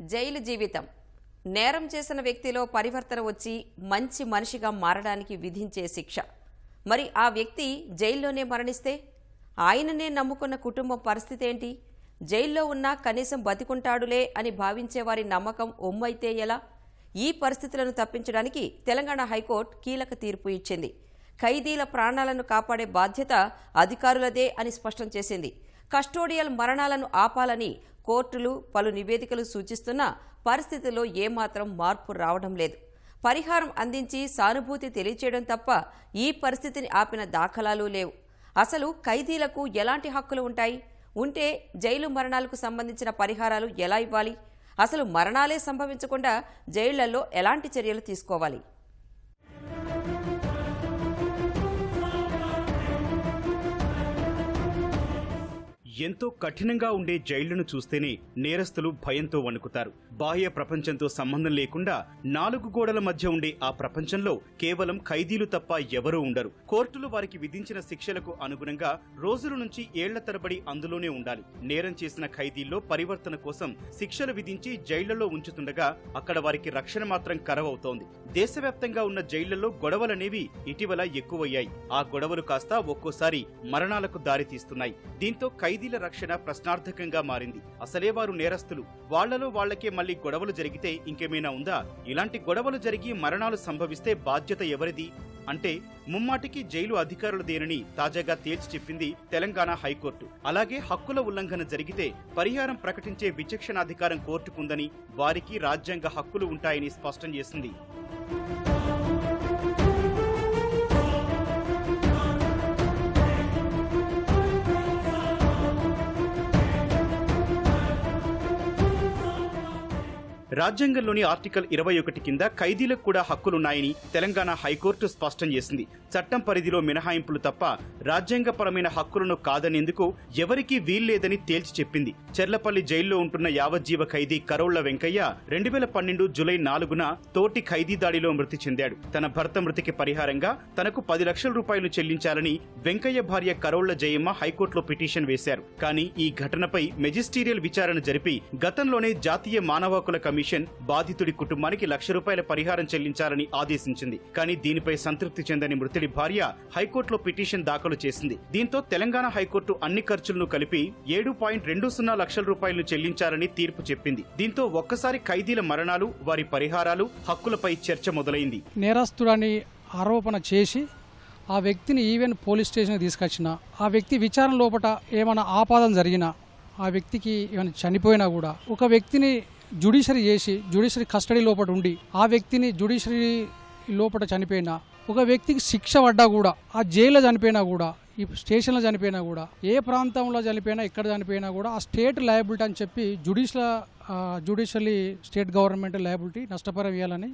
Jail జీవితం. నేరం చేసిన వ్యక్తిలో పరివర్తన వచ్చి మంచి మనిషిగా మారడానికి విధించే శిక్ష. మరి ఆ వ్యక్తి జైల్లోనే మరణిస్తే? ఆయననే నమ్ముకున్న కుటుంబం పరిస్థితి ఏంటి? జైల్లో ఉన్నా కనీసం బతికుంటాడులే అని భావించే వారి నమ్మకం ఒమ్మైతే ఎలా? ఈ పరిస్థితులను తప్పించడానికి తెలంగాణ హైకోర్టు కీలక తీర్పు ఇచ్చింది. ఖైదీల ప్రాణాలను కాపాడే బాధ్యత అధికారులదే అని స్పష్టం చేసింది. కస్టోడియల్ మరణాలను ఆపాలని కోర్టులు పలు నివేదికలు సూచిస్తున్నా పరిస్థితిలో ఏమాత్రం మార్పు రావడం లేదు. పరిహారం అందించి సానుభూతి తెలియచేయడం తప్ప ఈ పరిస్థితిని ఆపిన దాఖలాలు లేవు. అసలు ఖైదీలకు ఎలాంటి హక్కులు ఉంటాయి? ఉంటే జైలు మరణాలకు సంబంధించిన పరిహారాలు ఎలా ఇవ్వాలి? అసలు మరణాలే సంభవించకుండా జైళ్ళలో ఎలాంటి చర్యలు తీసుకోవాలి? ఎంతో కఠినంగా ఉండే జైళ్ళను చూస్తేనే నేరస్తులు భయంతో వణుకుతారు. బాహ్య ప్రపంచంతో సంబంధం లేకుండా నాలుగు గోడల మధ్య ఉండే ఆ ప్రపంచంలో కేవలం ఖైదీలు తప్ప ఎవరూ ఉండరు. కోర్టులు వారికి విధించిన శిక్షలకు అనుగుణంగా రోజుల నుంచి ఏళ్ళ తరబడి అందులోనే ఉండాలి. నేరం చేసిన ఖైదీల్లో పరివర్తన కోసం శిక్షలు విధించి జైళ్ళలో ఉంచుతుండగా అక్కడ వారికి రక్షణ మాత్రం కరవవుతోంది. దేశవ్యాప్తంగా ఉన్న జైళ్ళలో గొడవలనేవి ఇటీవల ఎక్కువయ్యాయి. ఆ గొడవలు కాస్త ఒక్కోసారి మరణాలకు దారితీస్తున్నాయి. దీంతో ఖైదీ ఖైదీల రక్షణ ప్రశ్నార్థకంగా మారింది. అసలే వారు నేరస్తులు. వాళ్ళలో వాళ్ళకే మళ్ళీ గొడవలు జరిగితే ఇంకేమైనా ఉందా? ఇలాంటి గొడవలు జరిగి మరణాలు సంభవిస్తే బాధ్యత ఎవరిది? అంటే ముమ్మాటికి జైలు అధికారులదేనని తాజాగా తేల్చి చెప్పింది తెలంగాణ హైకోర్టు. అలాగే హక్కుల ఉల్లంఘన జరిగితే పరిహారం ప్రకటించే విచక్షణాధికారం కోర్టుకుందని వారికి రాజ్యాంగ హక్కులు ఉంటాయని స్పష్టం చేసింది. రాజ్యాంగంలోని ఆర్టికల్ ఇరవై ఒకటి కింద ఖైదీలకు కూడా హక్కులున్నాయని తెలంగాణ హైకోర్టు స్పష్టం చేసింది. చట్టం పరిధిలో మినహాయింపులు తప్ప రాజ్యాంగపరమైన హక్కులను కాదనేందుకు ఎవరికీ వీల్లేదని తేల్చి చెప్పింది. చెర్లపల్లి జైల్లో ఉంటున్న యావజ్జీవ ఖైదీ కరోళ్ళ వెంకయ్య రెండు వేల పన్నెండు జులై నాలుగున తోటి ఖైదీ దాడిలో మృతి చెందాడు. తన భర్త మృతికి పరిహారంగా తనకు పది లక్షల రూపాయలు చెల్లించాలని వెంకయ్య భార్య కరోళ్ళ జయమ్మ హైకోర్టులో పిటిషన్ వేశారు. కానీ ఈ ఘటనపై మెజిస్టీరియల్ విచారణ జరిపి గతంలోనే జాతీయ మానవ హక్కుల కమిషన్ బాధితుడి కుటుంబానికి లక్ష రూపాయల పరిహారం చెల్లించాలని ఆదేశించింది. కానీ దీనిపై సంతృప్తి చెందని మృతుడి భార్య హైకోర్టులో పిటిషన్ దాఖలు చేసింది. దీంతో తెలంగాణ హైకోర్టు అన్ని ఖర్చులను కలిపి ఏడు పాయింట్ రెండు సున్నా లక్షల రూపాయలు చెల్లించాలని తీర్పు చెప్పింది. దీంతో ఒక్కసారి ఖైదీల మరణాలు వారి పరిహారాలు హక్కులపై చర్చ మొదలైంది. నేరస్తుడని ఆరోపణ చేసి ఆ వ్యక్తిని ఈవెన్ పోలీస్ స్టేషన్కి తీసుకొచ్చిన ఆ వ్యక్తి విచారణ లోపల ఏమైనా ఆపాదం జరిగినా ఆ వ్యక్తికి ఏమైనా చనిపోయినా కూడా ఒక వ్యక్తిని జుడిషరీ చేసి జుడిషరీ కస్టడీ లోపల ఉండి ఆ వ్యక్తిని జుడిషరీ లోపల చనిపోయినా ఒక వ్యక్తికి శిక్ష పడ్డా కూడా ఆ జైల్లో చనిపోయినా కూడా ఈ స్టేషన్లో చనిపోయినా కూడా ఏ ప్రాంతంలో చనిపోయినా ఎక్కడ చనిపోయినా కూడా ఆ స్టేట్ లయబిలిటీ అని చెప్పి judicial judicially state government liability నష్టపరం ఇవ్వాలని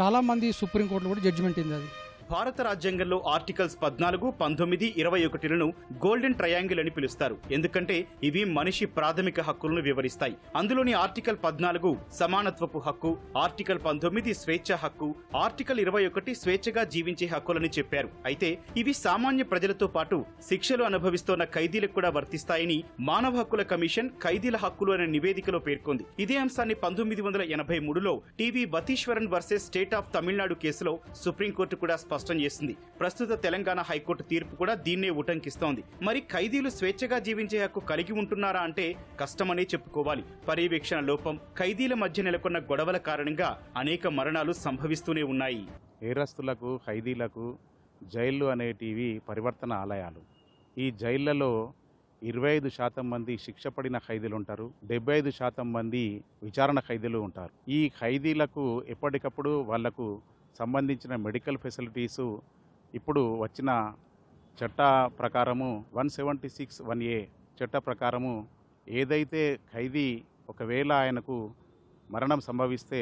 చాలామంది సుప్రీంకోర్టులో కూడా జడ్జిమెంట్ ఉంది అది. భారత రాజ్యాంగంలో ఆర్టికల్స్ పద్నాలుగు పంతొమ్మిది ఇరవై ఒకటిలను గోల్డెన్ ట్రయాంగిల్ అని పిలుస్తారు. ఎందుకంటే ఇవి మనిషి ప్రాథమిక హక్కులను వివరిస్తాయి. అందులోని ఆర్టికల్ పద్నాలుగు సమానత్వపు హక్కు ఆర్టికల్ పంతొమ్మిది స్వేచ్ఛ హక్కు ఆర్టికల్ ఇరవై ఒకటి స్వేచ్ఛగా జీవించే హక్కులని చెప్పారు. అయితే ఇవి సామాన్య ప్రజలతో పాటు శిక్షలు అనుభవిస్తోన్న ఖైదీలకు కూడా వర్తిస్తాయని మానవ హక్కుల కమిషన్ ఖైదీల హక్కులు అనే నివేదికలో పేర్కొంది. ఇదే అంశాన్ని పంతొమ్మిది వందల ఎనభై మూడులో T V Vatheeswaran versus state of Tamil Nadu కేసులో సుప్రీంకోర్టు కూడా స్పష్టం చేసింది. ప్రస్తుత తెలంగాణ హైకోర్టు తీర్పు కూడా దీన్నే ఉటంకిస్తోంది. మరి ఖైదీలు స్వేచ్ఛగా జీవించే హక్కు కలిగి ఉంటున్నారా అంటే కష్టమనే చెప్పుకోవాలి. పర్యవేక్షణ లోపం ఖైదీల మధ్య నెలకొన్న గొడవల కారణంగా అనేక మరణాలు సంభవిస్తూనే ఉన్నాయి. నేరస్తులకు ఖైదీలకు జైళ్ళు అనేటివి పరివర్తన ఆలయాలు. ఈ జైళ్ళలో ఇరవై ఐదు శాతం మంది శిక్ష పడిన ఖైదీలు ఉంటారు. డెబ్బై ఐదు శాతం మంది విచారణ ఖైదీలు ఉంటారు. ఈ ఖైదీలకు ఎప్పటికప్పుడు వాళ్ళకు సంబంధించిన మెడికల్ ఫెసిలిటీసు ఇప్పుడు వచ్చిన చట్ట ప్రకారము one seventy six one A చట్ట ప్రకారము ఏదైతే ఖైదీ ఒకవేళ ఆయనకు మరణం సంభవిస్తే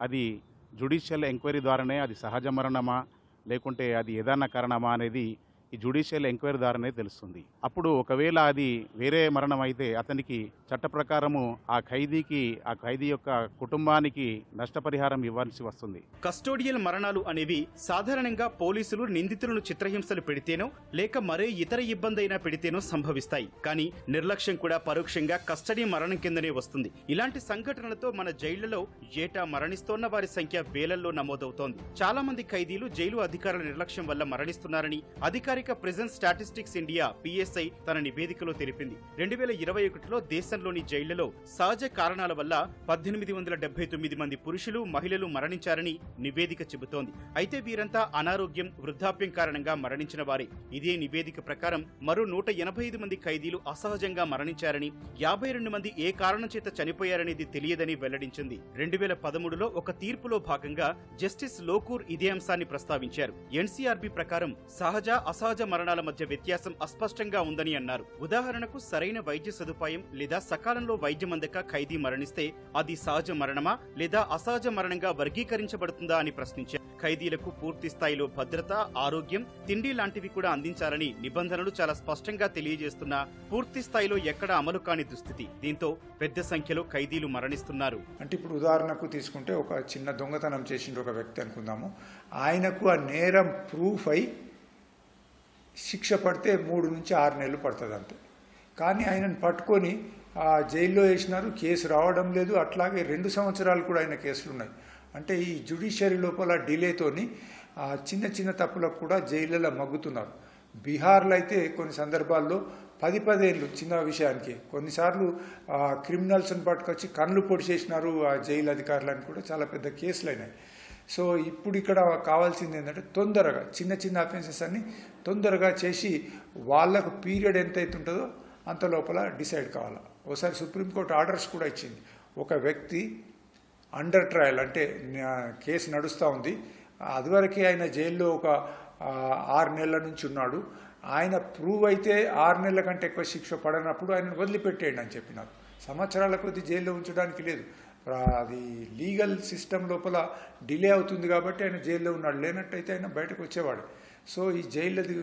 అది జుడిషియల్ ఎంక్వైరీ ద్వారానే అది సహజ మరణమా లేకుంటే అది ఏదన్నా కారణమా అనేది ఈ జ్యుడిషియల్ ఎంక్వైరీ ద్వారానే తెలుస్తుంది. అప్పుడు ఒకవేళ అది వేరే మరణం అయితే అతనికి చట్ట ప్రకారము ఆ ఖైదీకి ఆ ఖైదీ యొక్క కుటుంబానికి నష్టపరిహారం ఇవ్వాల్సి వస్తుంది. కస్టోడియల్ మరణాలు అనేవి సాధారణంగా పోలీసులు నిందితులను చిత్రహింసలు పెడితేనో లేక మరే ఇతర ఇబ్బంది అయినా పెడితేనో సంభవిస్తాయి. కానీ నిర్లక్ష్యం కూడా పరోక్షంగా కస్టడీ మరణం కిందనే వస్తుంది. ఇలాంటి సంఘటనలతో మన జైళ్ళలో ఏటా మరణిస్తోన్న వారి సంఖ్య వేలల్లో నమోదవుతోంది. చాలా మంది ఖైదీలు జైలు అధికారుల నిర్లక్ష్యం వల్ల మరణిస్తున్నారని అధికారి అధికారిక ప్రిజన్ స్టాటిస్టిక్స్ ఇండియా పిఎస్ఐ తన నివేదికలో తెలిపింది. రెండు వేల ఇరవై ఒకటిలో దేశంలోని జైళ్ళలో సహజ కారణాల వల్ల పద్దెనిమిది వందల డెబ్బై తొమ్మిది మంది పురుషులు మహిళలు మరణించారని నివేదిక చెబుతోంది. అయితే వీరంతా అనారోగ్యం వృద్ధాప్యం కారణంగా మరణించిన వారే. ఇదే నివేదిక ప్రకారం మరో నూట ఎనభై ఐదు మంది ఖైదీలు అసహజంగా మరణించారని యాభై రెండు మంది ఏ కారణం చేత చనిపోయారనేది తెలియదని వెల్లడించింది. రెండు వేల పదమూడులో ఒక తీర్పులో భాగంగా జస్టిస్ లోకూర్ ఇదే అంశాన్ని ప్రస్తావించారు. ఎన్సీఆర్బి ప్రకారం సహజ అసహజ మరణాల మధ్య వ్యత్యాసం అస్పష్టంగా ఉందని అన్నారు. ఉదాహరణకు సరైన వైద్య సదుపాయం లేదా సకాలంలో వైద్యం అందక ఖైదీ మరణిస్తే అది సహజ మరణమా లేదా అసహజ మరణంగా వర్గీకరించబడుతుందా అని ప్రశ్నించారు. ఖైదీలకు పూర్తి స్థాయిలో భద్రత ఆరోగ్యం తిండి లాంటివి కూడా అందించాలని నిబంధనలు చాలా స్పష్టంగా తెలియజేస్తున్నా పూర్తి స్థాయిలో ఎక్కడ అమలు కాని దుస్థితి. దీంతో పెద్ద సంఖ్యలో ఖైదీలు మరణిస్తున్నారు. అంటే ఇప్పుడు ఉదాహరణకు తీసుకుంటే ఒక చిన్న దొంగతనం చేసిన ఒక వ్యక్తి అనుకుందాము. ఆయనకు ఆ నేరం ప్రూఫ్ అయి శిక్ష పడితే మూడు నుంచి ఆరు నెలలు పడుతుంది అంతే కానీ ఆయనను పట్టుకొని ఆ జైల్లో వేసినారు కేసు రావడం లేదు. అట్లాగే రెండు సంవత్సరాలు కూడా ఆయన కేసులు ఉన్నాయి అంటే ఈ జ్యుడిషియరీ లోపల డిలేతోని ఆ చిన్న చిన్న తప్పులకు కూడా జైళ్ళలో మగ్గుతున్నారు. బీహార్లో అయితే కొన్ని సందర్భాల్లో పది పదేళ్ళు చిన్న విషయానికి కొన్నిసార్లు క్రిమినల్స్ని పట్టుకొచ్చి కళ్ళు పొడి చేసినారు ఆ జైలు అధికారులని కూడా చాలా పెద్ద కేసులు అయినాయి సో ఇప్పుడు ఇక్కడ కావాల్సింది ఏంటంటే తొందరగా చిన్న చిన్న అఫెన్సెస్ అన్ని తొందరగా చేసి వాళ్ళకు పీరియడ్ ఎంత అయితే ఉంటుందో అంత లోపల డిసైడ్ కావాలి. ఒకసారి సుప్రీంకోర్టు ఆర్డర్స్ కూడా ఇచ్చింది. ఒక వ్యక్తి అండర్ ట్రయల్ అంటే కేసు నడుస్తూ ఉంది. అదివరకే ఆయన జైల్లో ఒక ఆరు నెలల నుంచి ఉన్నాడు. ఆయన ప్రూవ్ అయితే ఆరు నెలల కంటే ఎక్కువ శిక్ష పడనప్పుడు ఆయన వదిలిపెట్టేయండి అని చెప్పినారు. సంవత్సరాల కొద్ది జైల్లో ఉంచడానికి లేదు. అది లీగల్ సిస్టమ్ లోపల డిలే అవుతుంది కాబట్టి ఆయన జైల్లో ఉన్నాడు. లేనట్టయితే ఆయన బయటకు వచ్చేవాడు. సో ఈ జైళ్ళది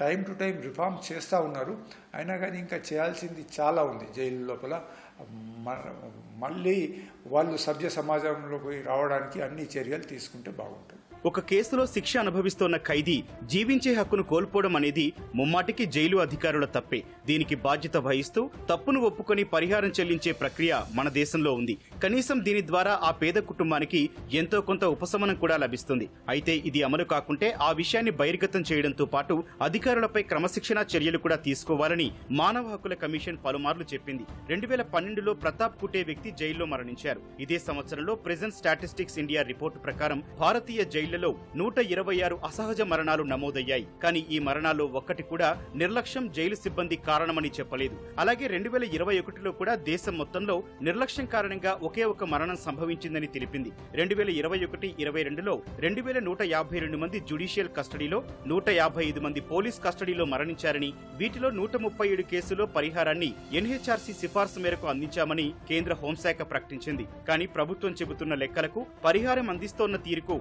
టైం టు టైం రిఫార్మ్ చేస్తూ ఉన్నారు. అయినా కానీ ఇంకా చేయాల్సింది చాలా ఉంది జైలు లోపల. మ- మళ్ళీ వాళ్ళు సభ్య సమాజంలోకి రావడానికి అన్ని చర్యలు తీసుకుంటే బాగుంటుంది. ఒక కేసులో శిక్ష అనుభవిస్తోన్న ఖైదీ జీవించే హక్కును కోల్పోవడం అనేది ముమ్మాటికి జైలు అధికారుల తప్పే. దీనికి బాధ్యత వహిస్తూ తప్పును ఒప్పుకొని పరిహారం చెల్లించే ప్రక్రియ మన దేశంలో ఉంది. కనీసం దీని ద్వారా ఆ పేద కుటుంబానికి ఎంతో కొంత ఉపశమనం కూడా లభిస్తుంది. అయితే ఇది అమలు కాకుంటే ఆ విషయాన్ని బహిర్గతం చేయడంతో పాటు అధికారులపై క్రమశిక్షణ చర్యలు కూడా తీసుకోవాలని మానవ హక్కుల కమిషన్ పలుమార్లు చెప్పింది. రెండు వేల పన్నెండులో ప్రతాప్ కుటే వ్యక్తి జైల్లో మరణించారు. ఇదే సంవత్సరంలో ప్రెజెంట్ స్టాటిస్టిక్స్ ఇండియా రిపోర్టు ప్రకారం భారతీయ జైలు జైళ్ళలో నూట ఇరవై ఆరు అసహజ మరణాలు నమోదయ్యాయి. కానీ ఈ మరణాల్లో ఒక్కటి కూడా నిర్లక్ష్యం జైలు సిబ్బంది కారణమని చెప్పలేదు. అలాగే రెండు వేల ఇరవై ఒకటిలో కూడా దేశం మొత్తంలో నిర్లక్ష్యం కారణంగా ఒకే ఒక మరణం సంభవించిందని తెలిపింది. రెండు వేల ఇరవై ఒకటి ఇరవై రెండులో రెండు వేల నూట యాభై రెండు మంది జుడిషియల్ కస్టడీలో నూట యాభై ఐదు మంది పోలీస్ కస్టడీలో మరణించారని వీటిలో నూట ముప్పై ఏడు కేసులో పరిహారాన్ని ఎన్హెచ్ఆర్సీ సిఫార్సు మేరకు అందించామని కేంద్ర హోంశాఖ ప్రకటించింది. కానీ ప్రభుత్వం చెబుతున్న లెక్కలకు పరిహారం అందిస్తోన్న తీరుకు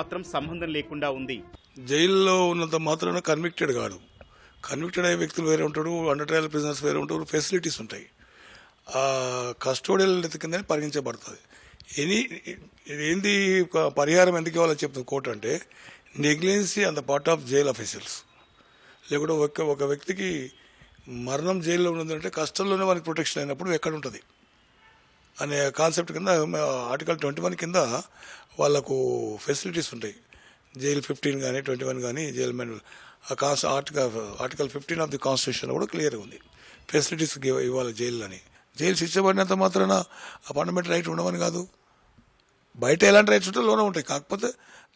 మాత్రం సంబంధం లేకుండా ఉంది. జైల్లో ఉన్నంత మాత్రాన కన్విక్టెడ్ కాడు. కన్విక్టెడ్ అయ్యే వ్యక్తులు వేరే ఉంటాడు అండర్ ట్రయల్ ప్రిజనర్స్ వేరే ఉంటారు ఫెసిలిటీస్ ఉంటాయి. ఆ కస్టోడియల్ డెత్ కింద పరిగణించబడుతుంది. ఎనీ ఏంది ఒక పరిహారం ఎందుకు ఇవ్వాలని చెప్తుంది కోర్టు అంటే negligence on the part of jail officials లేకుంటే ఒక ఒక వ్యక్తికి మరణం జైల్లో ఉన్నదంటే కష్టంలోనే వారికి ప్రొటెక్షన్ అయినప్పుడు ఎక్కడ ఉంటుంది? అనే కాన్సెప్ట్ కింద ఆర్టికల్ ట్వంటీ వన్ కింద వాళ్ళకు ఫెసిలిటీస్ ఉంటాయి. జైలు ఫిఫ్టీన్ కానీ ట్వంటీ వన్ కానీ జైల్ మాన్యువల్ ఆ cons article article fifteen of the constitution కూడా క్లియర్గా ఉంది. ఫెసిలిటీస్ ఇవ్వాలి జైలు అని జైలు శిక్ష పడినంత మాత్రాన ఆ ఫండమెంటల్ రైట్ ఉండవని కాదు. బయట ఎలాంటి రైట్స్ ఉంటే లోనే ఉంటాయి. కాకపోతే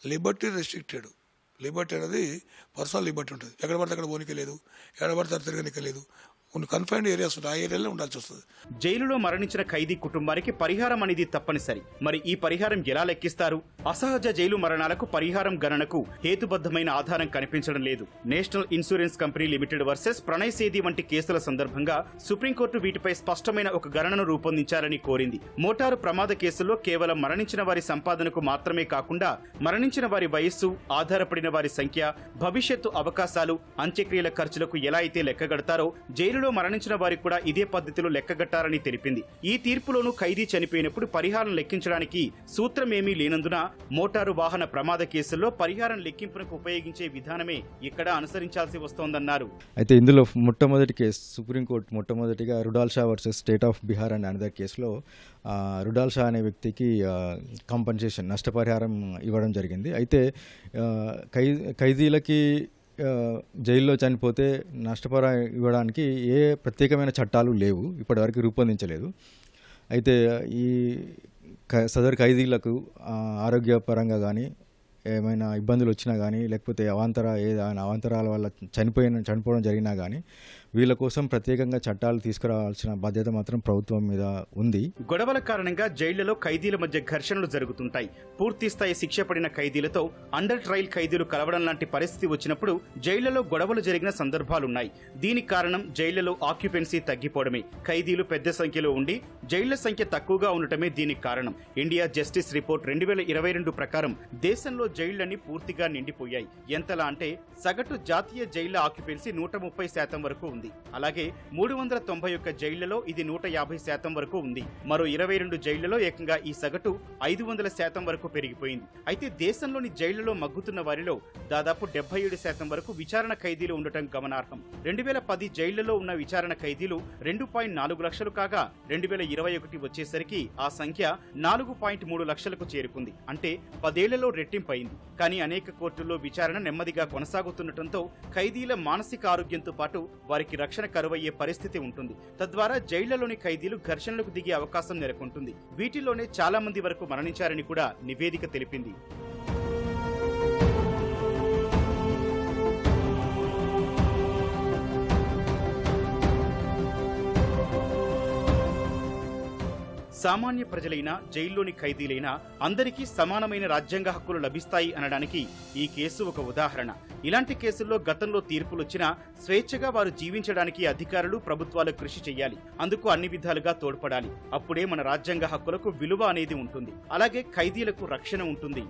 లిబర్టీ రెస్ట్రిక్టెడ్. లిబర్టీ అనేది పర్సనల్ లిబర్టీ ఉంటుంది. ఎక్కడ పడితే అక్కడ పోనీకే లేదు. ఎక్కడ పడితే అక్కడ తిరగనికే లేదు. కొన్ని కన్ఫైన్డ్ ఏరియాస్ ఉంటాయి. ఆ ఏరియాలో ఉండాల్సి వస్తుంది. జైలులో మరణించిన ఖైదీ కుటుంబానికి పరిహారం అనేది తప్పనిసరి. మరి ఈ పరిహారం ఎలా లెక్కిస్తారు? అసహజ జైలు మరణాలకు పరిహారం గణనకు హేతుబద్ధమైన ఆధారం కనిపించడం లేదు. National insurance company limited versus Pranay Sethi వంటి కేసుల సందర్భంగా సుప్రీంకోర్టు వీటిపై స్పష్టమైన ఒక గణనను రూపొందించాలని కోరింది. మోటారు ప్రమాద కేసుల్లో కేవలం మరణించిన వారి సంపాదనకు మాత్రమే కాకుండా మరణించిన వారి వయస్సు ఆధారపడిన వారి సంఖ్య భవిష్యత్తు అవకాశాలు అంత్యక్రియల ఖర్చులకు ఎలా అయితే లెక్కగడతారో జైలులో మరణించిన వారికి కూడా ఇదే పద్ధతిలో లెక్కగట్టారని తెలిపింది. ఈ తీర్పులోనూ ఖైదీ చనిపోయినప్పుడు పరిహారం లెక్కించడానికి సూత్రమేమీ లేనందున మోటారు వాహన ప్రమాద కేసుల్లో పరిహారం లెక్కింపునకు ఉపయోగించే విధానమే ఇక్కడ అనుసరించాల్సి వస్తోందన్నారు. అయితే ఇందులో మొట్టమొదటి కేసు సుప్రీంకోర్టు మొట్టమొదటిగా Rudal Shah versus state of Bihar and another కేసులో రుడాల్షా రుడాల్ షా అనే వ్యక్తికి కాంపన్సేషన్ నష్టపరిహారం ఇవ్వడం జరిగింది. అయితే ఖై ఖైదీలకి జైల్లో చనిపోతే నష్టపరిహారం ఇవ్వడానికి ఏ ప్రత్యేకమైన చట్టాలు లేవు ఇప్పటివరకు రూపొందించలేదు. అయితే ఈ సదరు ఖైదీలకు ఆరోగ్యపరంగా కానీ ఏమైనా ఇబ్బందులు వచ్చినా కానీ లేకపోతే అవాంతర ఏదైనా అవాంతరాల వల్ల చనిపోయిన చనిపోవడం జరిగినా కానీ వీళ్ళ కోసం ప్రత్యేకంగా చట్టాలు తీసుకురావాల్సిన బాధ్యత మాత్రం ప్రభుత్వం మీద ఉంది. గొడవల కారణంగా జైళ్ళలో ఖైదీల మధ్య ఘర్షణలు జరుగుతుంటాయి. పూర్తి స్థాయి శిక్ష పడిన ఖైదీలతో అండర్ ట్రయల్ ఖైదీలు కలవడం లాంటి పరిస్థితి వచ్చినప్పుడు జైళ్ళలో గొడవలు జరిగిన సందర్భాలున్నాయి. దీనికి కారణం జైళ్ళలో ఆక్యుపెన్సీ తగ్గిపోవడమే. ఖైదీలు పెద్ద సంఖ్యలో ఉండి జైళ్ళ సంఖ్య తక్కువగా ఉండటమే దీనికి కారణం. ఇండియా జస్టిస్ రిపోర్ట్ రెండు వేల ఇరవై రెండు ప్రకారం దేశంలో జైళ్ళన్నీ పూర్తిగా నిండిపోయాయి. ఎంతలా అంటే సగటు జాతీయ జైళ్ళ ఆక్యుపెన్సీ నూట ముప్పై శాతం వరకు ఉంది. అలాగే మూడు వందల తొంభై ఒక్క జైళ్ళలో ఇది నూట యాభై శాతం వరకు ఉంది. మరో ఇరవై రెండు జైళ్ళలో ఏకంగా ఈ సగటు ఐదు వందల శాతం వరకు పెరిగిపోయింది. అయితే దేశంలోని జైళ్ళలో మగ్గుతున్న వారిలో దాదాపు డెబ్బై ఏడు శాతం వరకు విచారణ ఖైదీలు ఉండటం గమనార్హం. రెండు వేల పది జైళ్ళలో ఉన్న విచారణ ఖైదీలు రెండు పాయింట్ నాలుగు లక్షలు కాగా రెండు వేల ఇరవై ఒకటి వచ్చేసరికి ఆ సంఖ్య నాలుగు పాయింట్ మూడు లక్షలకు చేరుకుంది. అంటే పదేళ్ళలో రెట్టింపైంది కానీ అనేక కోర్టుల్లో విచారణ నెమ్మదిగా కొనసాగుతుండటంతో ఖైదీల మానసిక ఆరోగ్యంతో పాటు వారి వారికి రక్షణ కరువయ్యే పరిస్థితి ఉంటుంది. తద్వారా జైళ్ళలోని ఖైదీలు ఘర్షణలకు దిగే అవకాశం నెలకొంటుంది. వీటిలోనే చాలా మంది వరకు మరణించారని కూడా నివేదిక తెలిపింది. సామాన్య ప్రజలైనా జైల్లోని ఖైదీలైనా అందరికీ సమానమైన రాజ్యాంగ హక్కులు లభిస్తాయి అనడానికి ఈ కేసు ఒక ఉదాహరణ. ఇలాంటి కేసుల్లో గతంలో తీర్పులొచ్చినా స్వేచ్ఛగా వారు జీవించడానికి అధికారులు ప్రభుత్వాలు కృషి చేయాలి అందుకు అన్ని విధాలుగా తోడ్పడాలి. అప్పుడే మన రాజ్యాంగ హక్కులకు విలువ అనేది ఉంటుంది. అలాగే ఖైదీలకు రక్షణ ఉంటుంది.